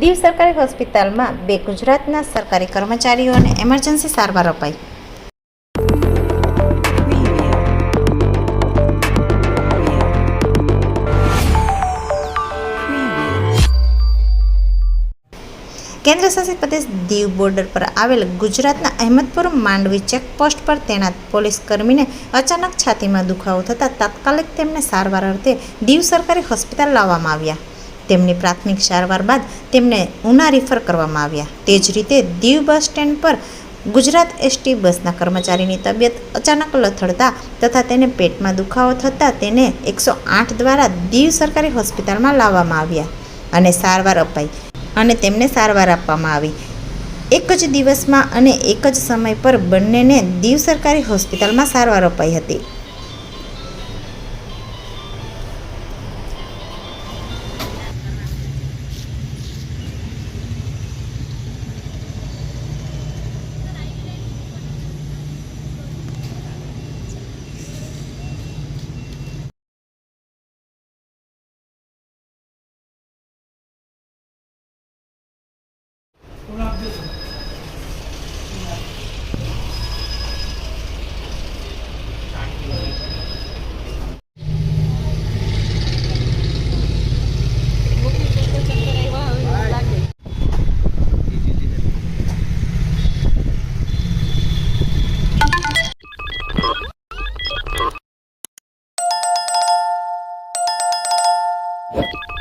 દીવ સરકારી હોસ્પિટલમાં બે ગુજરાતના સરકારી કર્મચારીઓને એમરજન્સી સારવાર અપાઈ. કેન્દ્ર શાસિત પ્રદેશ દીવ બોર્ડર પર આવેલ ગુજરાતના અહેમદપુર માંડવી ચેકપોસ્ટ પર તૈનાત પોલીસ કર્મીને અચાનક છાતીમાં દુખાવો થતાં તાત્કાલિક તેમને સારવાર અર્થે દીવ સરકારી હોસ્પિટલ લાવવામાં આવ્યા. તેમની પ્રાથમિક સારવાર બાદ તેમને ઉના રિફર કરવામાં આવ્યા. તે જ રીતે દીવ બસ સ્ટેન્ડ પર ગુજરાત એસટી બસના કર્મચારીની તબિયત અચાનક લથડતા તથા તેને પેટમાં દુખાવો થતાં તેને એકસો આઠ દ્વારા દીવ સરકારી હોસ્પિટલમાં લાવવામાં આવ્યા અને સારવાર અપાઈ અને તેમને સારવાર આપવામાં આવી. એક જ દિવસમાં અને એક જ સમય પર બંનેને દીવ સરકારી હોસ્પિટલમાં સારવાર અપાઈ હતી. you